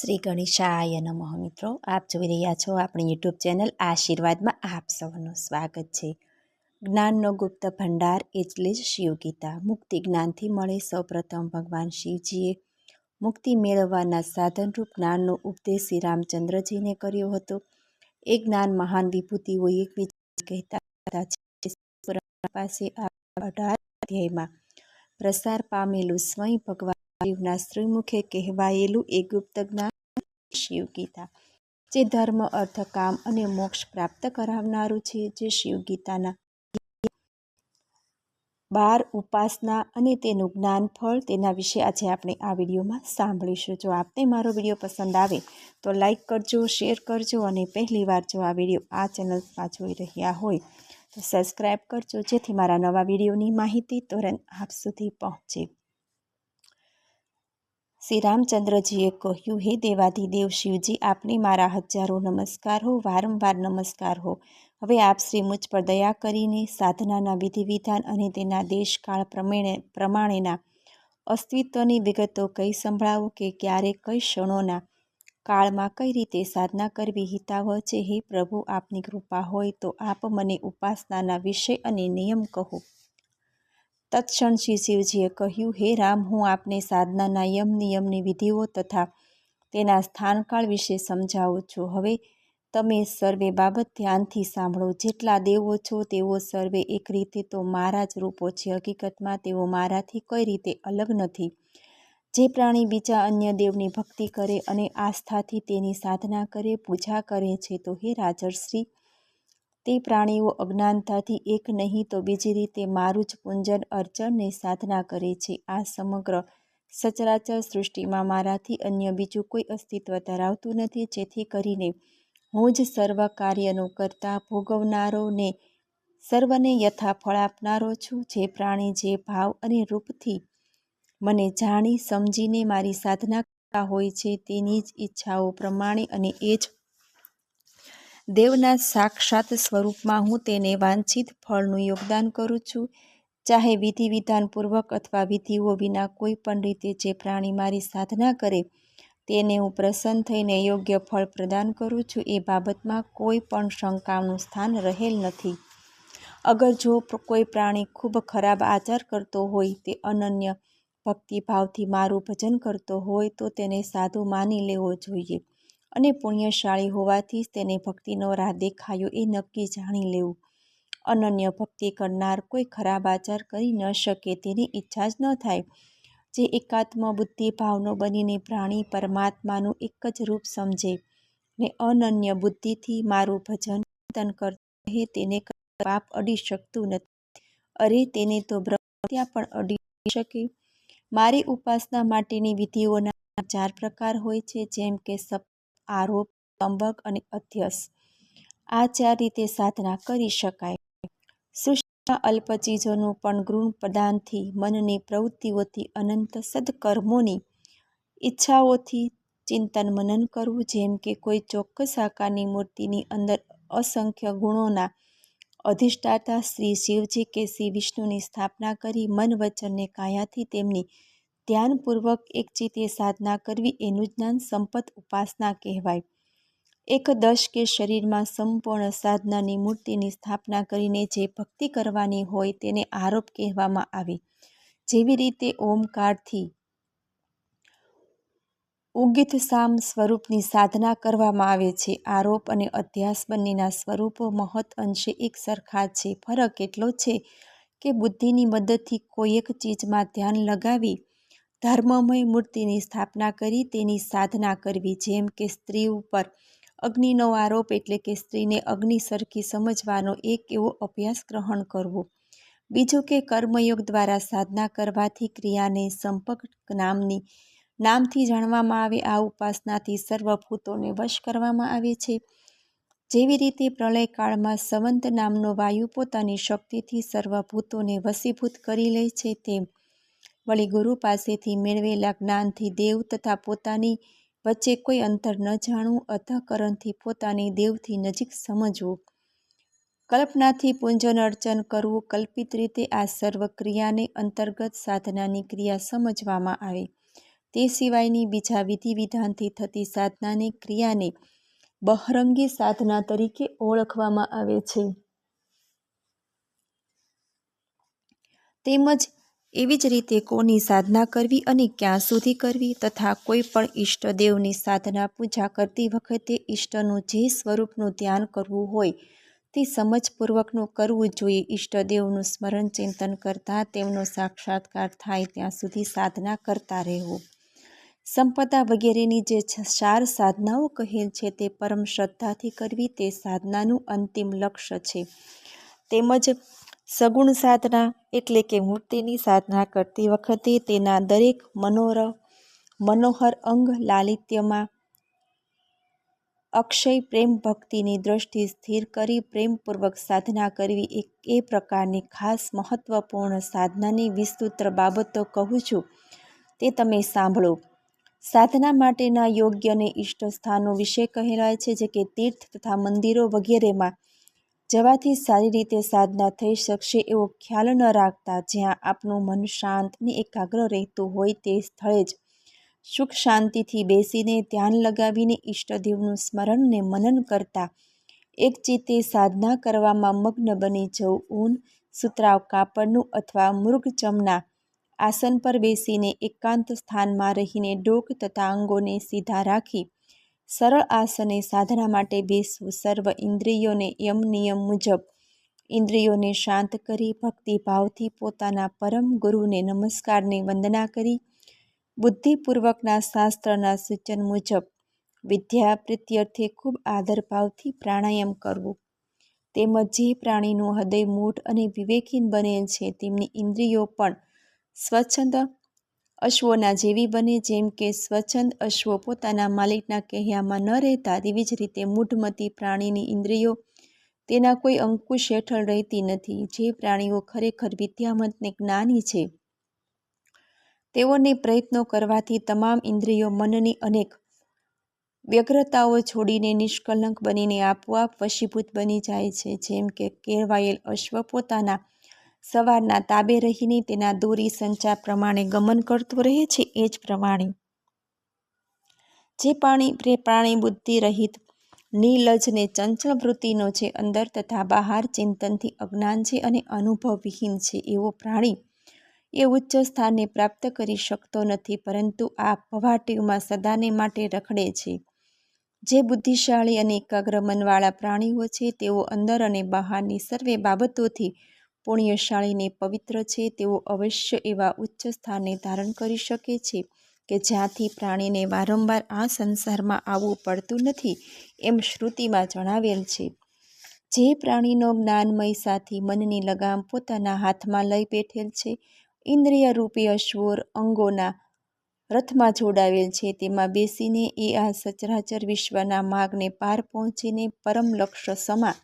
શ્રી ગણેશાય નમઃ મિત્રો. આપ જોઈ રહ્યા છો આપણી યુટ્યુબ ચેનલ આશીર્વાદમાં આપ સૌનું સ્વાગત છે. જ્ઞાનનો ગુપ્ત ભંડાર એટલે જ શિવગીતા. મુક્તિ જ્ઞાનથી મળે સૌપ્રથમ ભગવાન શિવજીએ મુક્તિ મેળવવાના સાધનરૂપ જ્ઞાનનો ઉપદેશ શ્રી રામચંદ્રજીને કર્યો હતો. એ જ્ઞાન મહાન વિભૂતિઓ એકબીજા કહેતા હતા પાસે અઢાર અધ્યાયમાં પ્રસાર પામેલું સ્વયં ભગવાન શિવના શ્રીમુખે કહેવાયેલું એ ગુપ્ત જ્ઞાન શિવગીતા જે ધર્મ, અર્થ, કામ અને મોક્ષ પ્રાપ્ત કરાવનારું છે, જે શિવગીતાના બાર ઉપાસના અને તેનું જ્ઞાન ફળ તેના વિશે આજે આપણે આ વિડીયોમાં સાંભળીશું. જો આપને મારો વીડિયો પસંદ આવે તો લાઈક કરજો, શેર કરજો અને પહેલી વાર જો આ વીડિયો આ ચેનલમાં જોઈ રહ્યા હોય તો સબસ્ક્રાઈબ કરજો જેથી મારા નવા વિડીયોની માહિતી તુરંત આપ સુધી પહોંચે. શ્રી રામચંદ્રજીએ કહ્યું, હે દેવાધિદેવ શિવજી, આપને મારા હજારો નમસ્કાર હો, વારંવાર નમસ્કાર હો. હવે આપ શ્રી મુજ પર દયા કરીને સાધનાના વિધિ વિધાન અને તેના દેશકાળ પ્રમાણે, પ્રમાણેના અસ્તિત્વની વિગતો કઈ સંભળાવો કે ક્યારે કઈ ક્ષણોના કાળમાં કઈ રીતે સાધના કરવી હિતાવહ છે, હે પ્રભુ, આપની કૃપા હોય તો આપ મને ઉપાસનાના વિષય અને નિયમ કહો. તત્ક્ષણ શ્રી શિવજીએ કહ્યું, હે રામ, હું આપને સાધનાના યમ નિયમની વિધિઓ તથા તેના સ્થાનકાળ વિશે સમજાવું છું. હવે તમે સર્વે બાબત ધ્યાનથી સાંભળો. જેટલા દેવો છો, તેઓ સર્વે એક રીતે તો મારા જ રૂપો છે. હકીકતમાં, તેઓ મારાથી કઈ રીતે અલગ નથી. જે પ્રાણી બીજા અન્ય દેવની ભક્તિ કરે અને આસ્થાથી તેની સાધના કરે, પૂજા કરે છે, તો હે રાજર્ષિ તે પ્રાણીઓ અજ્ઞાનતાથી એક નહીં તો બીજી રીતે મારું જ પૂંજન અર્ચનની સાધના કરે છે. આ સમગ્ર સચરાચર સૃષ્ટિમાં મારાથી અન્ય બીજું કોઈ અસ્તિત્વ ધરાવતું નથી. જેથી કરીને હું જ સર્વ કાર્યનો કરતા ભોગવનારો ને સર્વને યથા ફળ આપનારો છું. જે પ્રાણી, જે ભાવ અને રૂપથી મને જાણી, સમજીને મારી સાધના કરતા હોય છે, તેની જ ઈચ્છાઓ પ્રમાણે અને એ જ દેવના સાક્ષાત સ્વરૂપમાં હું તેને વાંછિત ફળનું યોગદાન કરું છું. ચાહે વિધિ વિધાનપૂર્વક અથવા વિધિઓ વિના કોઈ પણ રીતે જે પ્રાણી મારી સાધના કરે, તેને હું પ્રસન્ન થઈને યોગ્ય ફળ પ્રદાન કરું છું એ બાબતમાં કોઈ પણ શંકાનું સ્થાન રહેલ નથી. અગર જો કોઈ પ્રાણી ખૂબ ખરાબ આચાર કરતો હોય, તે અનન્ય ભક્તિભાવથી મારું ભજન કરતો હોય, તો તેને સાધુ માની લેવો જોઈએ. અને પુણ્યશાળી હોવાથી જ તેને ભક્તિનો રાહ દેખાયો એ નક્કી જાણી લેવું. અનન્ય ભક્તિ કરનાર કોઈ ખરાબ આચાર કરી ન શકે તેની ઈચ્છા જ ન થાય. જે એકાત્મ બુદ્ધિ ભાવનો બનીને પ્રાણી પરમાત્માનું એક જ રૂપ સમજે ને અનન્ય બુદ્ધિથી મારું ભજન ચિંતન કરતું રહે તેને પાપ અડી શકતું નથી. અરે, તેને તો બ્રહ્મ ત્યાં પણ અડી શકે. મારી ઉપાસના માટેની વિધિઓના ચાર પ્રકાર હોય છે જેમ કે સપ આરોપ તંબક અને અધ્યસ આ ચાર રીતે સાધના કરી શકાય. સૃષ્ટિના અલ્પ ચીજોનું પણ ગૃણ પ્રદાનથી મનની પ્રવૃત્તિઓથી અનંત સદકર્મોની ઈચ્છાઓથી ચિંતન મનન કરવું, જેમ કે કોઈ ચોક્કસ આકારની મૂર્તિની અંદર અસંખ્ય ગુણોના અધિષ્ઠાતા શ્રી શિવજી કે શ્રી વિષ્ણુની સ્થાપના કરી મન વચનને કાયાથી તેમની ધ્યાનપૂર્વક એક ચિત્તે સાધના કરવી એનું જ્ઞાન સંપત ઉપાસના કહેવાય. એક દશ કે શરીરમાં સંપૂર્ણ સાધનાની મૂર્તિની સ્થાપના કરીને જે ભક્તિ કરવાની હોય તેને આરોપ કહેવામાં આવે. જેવી રીતે ઓમકારથી ઉગિત સામ સ્વરૂપની સાધના કરવામાં આવે છે. આરોપ અને અધ્યાસ બંનેના સ્વરૂપો મહત અંશે એક સરખા છે. ફરક એટલો છે કે બુદ્ધિની મદદથી કોઈ એક ચીજમાં ધ્યાન લગાવી ધર્મમય મૂર્તિની સ્થાપના કરી તેની સાધના કરવી, જેમ કે સ્ત્રી ઉપર અગ્નિનો આરોપ એટલે કે સ્ત્રીને અગ્નિ સરખી સમજવાનો એક એવો અભ્યાસ ગ્રહણ કરવો. બીજું કે કર્મયોગ દ્વારા સાધના કરવાથી ક્રિયાને સંપર્ક નામની, નામથી જાણવામાં આવે આ ઉપાસનાથી સર્વભૂતોને વશ કરવામાં આવે છે. જેવી રીતે પ્રલયકાળમાં સંવંત નામનો વાયુ પોતાની શક્તિથી સર્વભૂતોને વસીભૂત કરી લે છે તેમ વળી ગુરુ પાસેથી મેળવેલા જ્ઞાનથી દેવ તથા પોતાની વચ્ચે કોઈ અંતર ન જાણવું અંતઃકરણથી પોતાની દેવથી નજીક સમજવું. કલ્પનાથી પૂંજન અર્ચન કરવું, કલ્પિત રીતે આ સર્વ ક્રિયાને અંતર્ગત સાધનાની ક્રિયા સમજવામાં આવે. તે સિવાયની બીજા વિધિ વિધાનથી થતી સાધનાની ક્રિયાને બહરંગી સાધના તરીકે ઓળખવામાં આવે છે. તેમજ એવી જ રીતે કોની સાધના કરવી અને ક્યાં સુધી કરવી તથા કોઈ પણ ઈષ્ટદેવની સાધના પૂજા કરતી વખતે ઈષ્ટનું જે સ્વરૂપનું ધ્યાન કરવું હોય તે સમજપૂર્વકનું કરવું જોઈએ. ઈષ્ટદેવનું સ્મરણ ચિંતન કરતાં તેમનો સાક્ષાત્કાર થાય ત્યાં સુધી સાધના કરતા રહેવું. સંપદા વગેરેની જે ચાર સાધનાઓ કહેલ છે તે પરમ શ્રદ્ધાથી કરવી તે સાધનાનું અંતિમ લક્ષ્ય છે. તેમજ સગુણ સાધના એટલે કે મૂર્તિની સાધના કરતી વખતે તેના દરેક મનોર, મનોહર અંગ લાલિત્યમાં અક્ષય પ્રેમ ભક્તિની દ્રષ્ટિ સ્થિર કરી પ્રેમપૂર્વક સાધના કરવી એક એ પ્રકારની ખાસ મહત્વપૂર્ણ સાધનાની વિસ્તૃત બાબતો કહું છું. તે તમે સાંભળો. સાધના માટેના યોગ્ય અને ઈષ્ટ સ્થાનો વિશે કહેવાય છે, જે કે તીર્થ તથા મંદિરો વગેરેમાં જવાથી સારી રીતે સાધના થઈ શકશે એવો ખ્યાલ ન રાખતા જ્યાં આપનું મન શાંત અને એકાગ્ર રહેતું હોય તે સ્થળે જ. સુખ શાંતિથી બેસીને ધ્યાન લગાવીને ઈષ્ટદેવનું સ્મરણ ને મનન કરતા એક ચિત્તે સાધના કરવામાં મગ્ન બની જવું, ઊન સુતરાવ કાપડનું અથવા મૃગચમના આસન પર બેસીને એકાંત સ્થાનમાં રહીને ડોક તથા અંગોને સીધા રાખી સરળ આસને સાધના માટે બેસવું સર્વ ઇન્દ્રિયોને યમ નિયમ મુજબ. ઇન્દ્રિયોને શાંત કરી ભક્તિભાવથી પોતાના પરમ ગુરુને નમસ્કારને વંદના કરી. બુદ્ધિપૂર્વકના શાસ્ત્રના સૂચન મુજબ વિદ્યા પ્રીત્યર્થે ખૂબ આદરભાવથી પ્રાણાયામ કરવું. તેમજ જે પ્રાણીનું હૃદય મૂઢ અને વિવેકહીન બનેલ છે, તેમની ઇન્દ્રિયો પણ સ્વચ્છંદ અશ્વોના જેવી બને જેમ કે સ્વચ્છંદ અશ્વો પોતાના માલિકના કહેવામાં ન રહેતા તેવી જ રીતે મૂઢમતી પ્રાણીની ઇન્દ્રિયો તેના કોઈ અંકુશ હેઠળ રહેતી નથી. જે પ્રાણીઓ ખરેખર વિદ્યામંતને જ્ઞાની છે, તેઓને પ્રયત્નો કરવાથી તમામ ઇન્દ્રિયો મનની અનેક વ્યગ્રતાઓ છોડીને નિષ્કલંક બનીને આપોઆપ વશીભૂત બની જાય છે. જેમ કે કેળવાયેલ અશ્વ પોતાના સવારના તાબે રહીને તેના દોરી સંચાર પ્રમાણે ગમન કરતો રહે છે, એ જ પ્રમાણે. જે પાણી પ્રાણી બુદ્ધિ રહિત નીલજ ને ચંચળ વૃત્તિનો છે, અંદર તથા બહાર ચિંતનથી અજ્ઞાન છે અને અનુભવવિહીન છે, એવો પ્રાણી એ ઉચ્ચ સ્થાનને પ્રાપ્ત કરી શકતો નથી, પરંતુ આ ભવાટીમાં સદાને માટે રખડે છે. જે બુદ્ધિશાળી અને એકાગ્ર મનવાળા પ્રાણીઓ છે, તેઓ અંદર અને બહારની સર્વે બાબતોથી પુણ્યશાળીને પવિત્ર છે, તેઓ અવશ્ય એવા ઉચ્ચ સ્થાને ધારણ કરી શકે છે કે જ્યાંથી પ્રાણીને વારંવાર આ સંસારમાં આવવું પડતું નથી, એમ શ્રુતિમાં જણાવેલ છે. જે પ્રાણીનો જ્ઞાનમય સાથી મનની લગામ પોતાના હાથમાં લઈ બેઠેલ છે ઇન્દ્રિય રૂપી અશ્વોર અંગોના રથમાં જોડાવેલ છે, તેમાં બેસીને એ આ સચરાચર વિશ્વના માર્ગને પાર પહોંચીને પરમ લક્ષ્ય સમા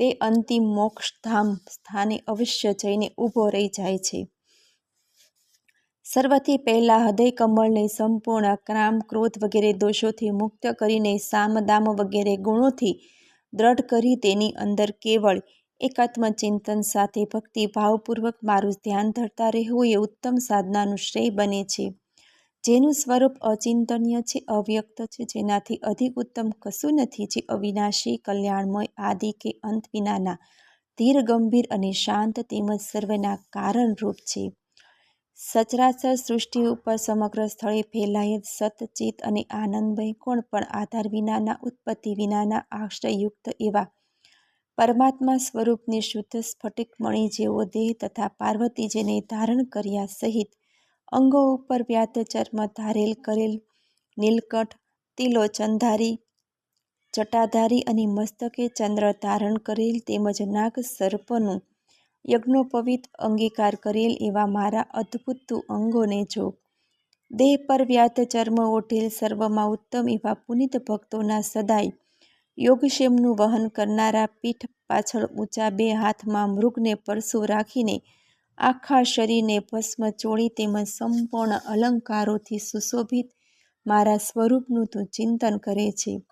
તે અંતિમ મોક્ષધામ સ્થાને અવશ્ય જઈને ઊભો રહી જાય છે. સર્વથી પહેલાં હૃદય કમળને સંપૂર્ણ ક્રામ, ક્રોધ વગેરે દોષોથી મુક્ત કરીને સામદામ વગેરે ગુણોથી દ્રઢ કરી તેની અંદર કેવળ એકાત્મ ચિંતન સાથે ભક્તિ ભાવપૂર્વક મારું ધ્યાન ધરતા રહેવું એ ઉત્તમ સાધનાનું શ્રેય બને છે. જેનું સ્વરૂપ અચિંતનીય છે, અવ્યક્ત છે, જેનાથી અધિક ઉત્તમ કશું નથી, જે અવિનાશી, કલ્યાણમય, આદિ કે અંત વિનાના ધીર ગંભીર અને શાંત તેમજ સર્વના કારણરૂપ છે. સચરાચર સૃષ્ટિ ઉપર સમગ્ર સ્થળે ફેલાયેલ સતચિત અને આનંદમય કોણ પણ આધાર વિનાના, ઉત્પત્તિ વિનાના આશ્રયયુક્ત એવા પરમાત્મા સ્વરૂપની શુદ્ધ સ્ફટિક મણી જેવો દેહ તથા પાર્વતીજીને ધારણ કર્યા સહિત અંગો ઉપર વ્યાત ચર્મ ધારેલ કરેલ નીલકંઠ તિલોચનધારી જટાધારી અને મસ્તકે ચંદ્ર ધારણ કરેલ તેમજ નાગ સર્પનું યજ્ઞોપવિત અંગીકાર કરેલ એવા મારા અદ્ભુત અંગોને જો. દેહ પર વ્યાત ચર્મ ઓઢેલ સર્વમાં ઉત્તમ એવા પુનિત ભક્તોના સદાય યોગક્ષેમનું વહન કરનારા પીઠ પાછળ ઊંચા બે હાથમાં મૃગને પરસુ રાખીને આખા શરીરને ભસ્મ ચોળી તેમજ સંપૂર્ણ અલંકારોથી સુશોભિત મારા સ્વરૂપનું તું ચિંતન કરે છે.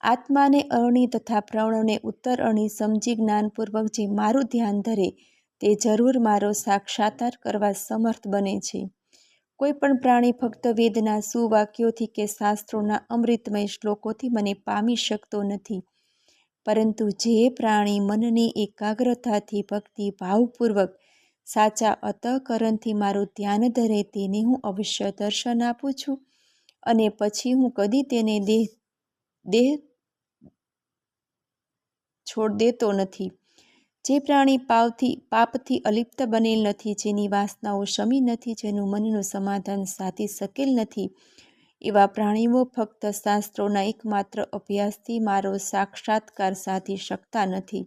આત્માને અરણી તથા પ્રવણને ઉત્તર અરણી સમજી જ્ઞાનપૂર્વક જે મારું ધ્યાન ધરે તે જરૂર મારો સાક્ષાત્કાર કરવા સમર્થ બને છે. કોઈ પણ પ્રાણી ફક્ત વેદના, સુવાક્યોથી કે શાસ્ત્રોના અમૃતમય શ્લોકોથી મને પામી શકતો નથી. પરંતુ જે પ્રાણી મનની એકાગ્રતાથી, ભક્તિ, ભાવપૂર્વક સાચા અતઃકરણથી મારું ધ્યાન ધરે તેને હું અવશ્ય દર્શન આપું છું અને પછી હું કદી તેને દેહ દેહ છોડ દેતો નથી. જે પ્રાણી પાવથી, પાપથી અલિપ્ત બનેલ નથી, જેની વાસનાઓ શમી નથી, જેનું મનનું સમાધાન સાધી શકેલ નથી, એવા પ્રાણીઓ ફક્ત શાસ્ત્રોના એકમાત્ર અભ્યાસથી મારો સાક્ષાત્કાર સાધી શકતા નથી.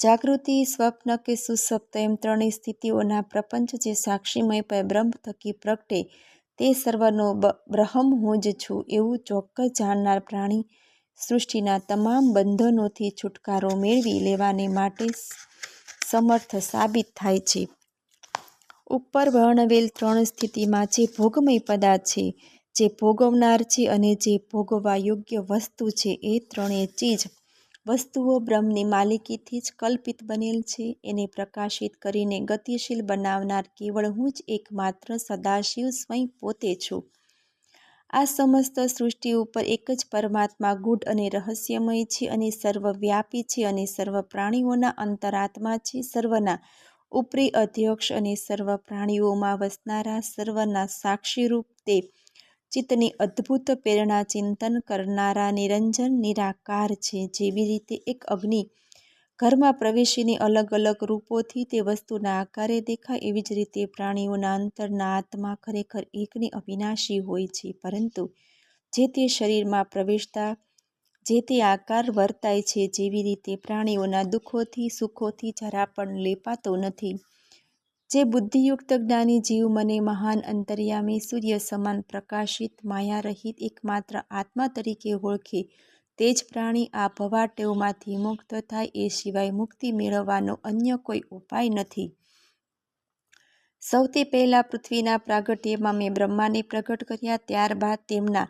જાગૃતિ, સ્વપ્ન કે સુસપ્ત એમ ત્રણેય સ્થિતિઓના પ્રપંચ જે સાક્ષીમય બ્રહ્મ થકી પ્રગટે તે સર્વનો બ્રહ્મ હું જ છું એવું ચોક્કસ જાણનાર પ્રાણી સૃષ્ટિના તમામ બંધનોથી છુટકારો મેળવી લેવાને માટે સમર્થ સાબિત થાય છે. ઉપર વર્ણવેલ ત્રણ સ્થિતિમાં જે ભોગમય પદાર્થ છે, જે ભોગવનાર છે અને જે ભોગવવા યોગ્ય વસ્તુ છે એ ત્રણેય ચીજ વસ્તુઓ બ્રહ્મની માલિકીથી જ કલ્પિત બનેલ છે. એને પ્રકાશિત કરીને ગતિશીલ બનાવનાર કેવળ હું જ એકમાત્ર સદાશિવ સ્વયં પોતે છું. આ સમસ્ત સૃષ્ટિ ઉપર એક જ પરમાત્મા ગુઢ અને રહસ્યમય છે અને સર્વવ્યાપી છે અને સર્વ પ્રાણીઓના અંતરાત્મા છે. સર્વના ઉપરી અધ્યક્ષ અને સર્વ પ્રાણીઓમાં વસનારા સર્વના સાક્ષીરૂપ તે ચિત્તની અદ્ભુત પ્રેરણા ચિંતન કરનારા નિરંજન, નિરાકાર છે. જેવી રીતે એક અગ્નિ ઘરમાં પ્રવેશીને અલગ અલગ રૂપોથી તે વસ્તુના આકારે દેખાય, એવી જ રીતે પ્રાણીઓના અંતરના આત્મા ખરેખર એકની અવિનાશી હોય છે. પરંતુ જે તે શરીરમાં પ્રવેશતા, જે તે આકાર વર્તાય છે, જેવી રીતે પ્રાણીઓના દુઃખોથી, સુખોથી જરા પણ લેપાતો નથી. જે બુદ્ધિયુક્ત જ્ઞાની જીવ મને મહાન અંતર્યામી સૂર્ય સમાન પ્રકાશિત માયા રહિત એકમાત્ર આત્મા તરીકે ઓળખે. તે જ પ્રાણી આ ભવાટેવમાંથી મુક્ત થાય એ સિવાય મુક્તિ મેળવવાનો અન્ય કોઈ ઉપાય નથી. સૌથી પહેલાં પૃથ્વીના પ્રાગટ્યમાં મેં બ્રહ્માને પ્રગટ કર્યા, ત્યારબાદ તેમના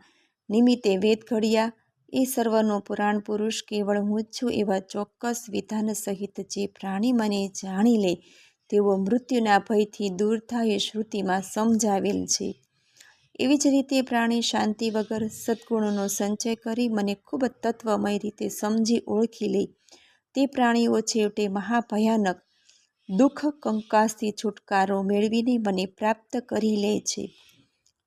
નિમિત્તે વેદ ઘડ્યા. એ સર્વનો પુરાણ પુરુષ, કેવળ હું જ છું એવા ચોક્કસ વિધાન સહિત જે પ્રાણી મને જાણી લે તેઓ મૃત્યુના ભયથી દૂર થાય શ્રુતિમાં સમજાવેલ છે. એવી જ રીતે પ્રાણી શાંતિ વગર સદ્ગુણોનો સંચય કરી મને ખૂબ તત્વમય રીતે સમજી ઓળખી લે. તે પ્રાણીઓ છેવટે મહાભયાનક દુઃખ કંકાસથી છુટકારો મેળવીને મને પ્રાપ્ત કરી લે છે.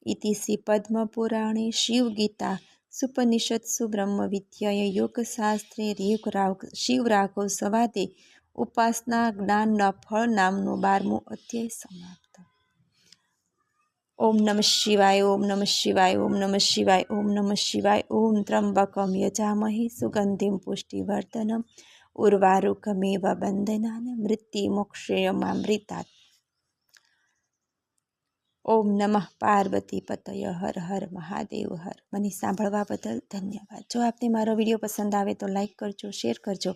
ઇતિશ્રી પદ્મપુરાણે શિવગીતા સુપનિષત્સુ બ્રહ્મવિદ્યાય યોગશાસ્ત્રે રેવરાવ શિવરાઘવ સવાદે ઉપાસના જ્ઞાનના ફળ નામનો બારમો અધ્યાય સમાપ્ત. ઓમ નમઃ શિવાય, ઓમ નમઃ શિવાય, ઓમ નમઃ શિવાય, ઓમ નમઃ શિવાય, ઓમ ત્રંબકમ યજામહી સુગંધિમ પુષ્ટિવર્ધનમ, ઉર્વારુકમેવ બંધનાન મૃત્યુમોક્ષયમામૃતાત ઓમ નમઃ પાર્વતી પતય, હર હર મહાદેવ, હર. મને સાંભળવા બદલ ધન્યવાદ. જો આપને મારો વીડિયો પસંદ આવે તો લાઈક કરજો, શેર કરજો.